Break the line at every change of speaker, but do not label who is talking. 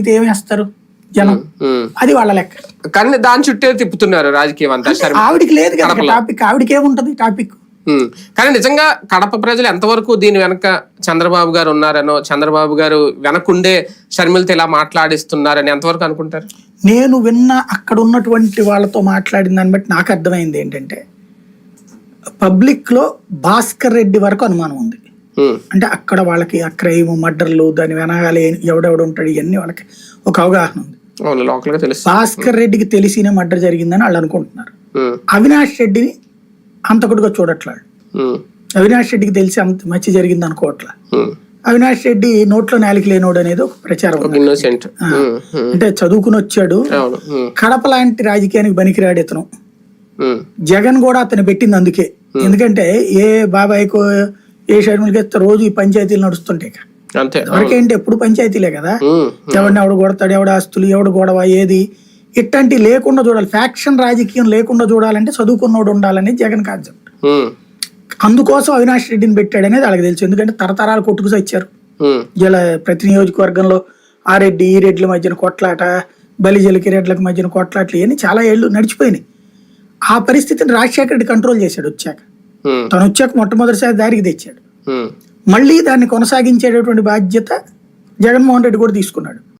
ఇది ఏమి వేస్తారు జనం. అది వాళ్ళ లెక్క
కానీ దాని చుట్టే తిప్పుతున్నారు రాజకీయం అంతా
ఆవిడికి లేదు కదా. టాపిక్ ఆవిడకి ఏముంటది టాపిక్.
కానీ నిజంగా కడప ప్రజలు ఎంతవరకు దీని వెనక చంద్రబాబు గారు ఉన్నారనో చంద్రబాబు గారు వెనకుండే షర్మిలతో ఇలా మాట్లాడిస్తున్నారని ఎంతవరకు అనుకుంటారు
నేను విన్న అక్కడ ఉన్నటువంటి వాళ్ళతో మాట్లాడిన దాన్ని బట్టి నాకు అర్థమైంది ఏంటంటే పబ్లిక్లో భాస్కర్ రెడ్డి వరకు అనుమానం ఉంది. అంటే అక్కడ వాళ్ళకి ఆ క్రైమ్ మర్డర్లు దాని వెనకాల ఎవడెవడు ఉంటాడు ఇవన్నీ వాళ్ళకి ఒక అవగాహన ఉంది. భాస్కర్ రెడ్డికి తెలిసిన మర్డర్ జరిగిందని వాళ్ళు అనుకుంటున్నారు.
ఉమ్.
అవినాష్ రెడ్డిని అంతకుడుగా చూడట్లా
ఉమ్.
అవినాష్ రెడ్డికి తెలిసి అంత మంచి జరిగింది అనుకోవట్లా. అవినాష్ రెడ్డి నోట్లో నాలిక లేనోడు అనేది ఒక ప్రచారం. అంటే చదువుకుని వచ్చాడు. కడప లాంటి రాజకీయానికి బనికిరాడు ఇతను. జగన్ కూడా అతను పెట్టింది అందుకే. ఎందుకంటే ఏ బాబాయ్కో ఏ షర్మిలకి ఇస్తే రోజు ఈ పంచాయతీలు నడుస్తుంటాయి.
అంతే
ఎవరికేంటి ఎప్పుడు పంచాయతీలే కదా. ఎవడిని ఎవడు కొడతాడు ఎవడ ఆస్తులు ఎవడు గొడవ ఏది ఇట్లాంటి లేకుండా చూడాలి ఫ్యాక్షన్ రాజకీయం లేకుండా చూడాలంటే చదువుకున్నోడు ఉండాలనేది జగన్ కాన్సెప్ట్. అందుకోసం అవినాష్ రెడ్డిని పెట్టాడనేది వాళ్ళకి తెలుసు ఎందుకంటే తరతరాలు కొట్టుకు సచ్చారు
ఉమ్.
ఇలా ప్రతి నియోజకవర్గంలో ఆ రెడ్డి ఈ రెడ్ల మధ్యన కొట్లాట బలిజలకి రెడ్లకు మధ్యన కొట్లాట్లు ఇవన్నీ చాలా ఏళ్ళు నడిచిపోయినాయి ఆ పరిస్థితిని రాజశేఖర రెడ్డి కంట్రోల్ చేశాడు వచ్చాక. తను వచ్చాక మొట్టమొదటిసారి దారికి తెచ్చాడు. మళ్ళీ దాన్ని కొనసాగించేటటువంటి బాధ్యత జగన్మోహన్ రెడ్డి కూడా తీసుకున్నాడు.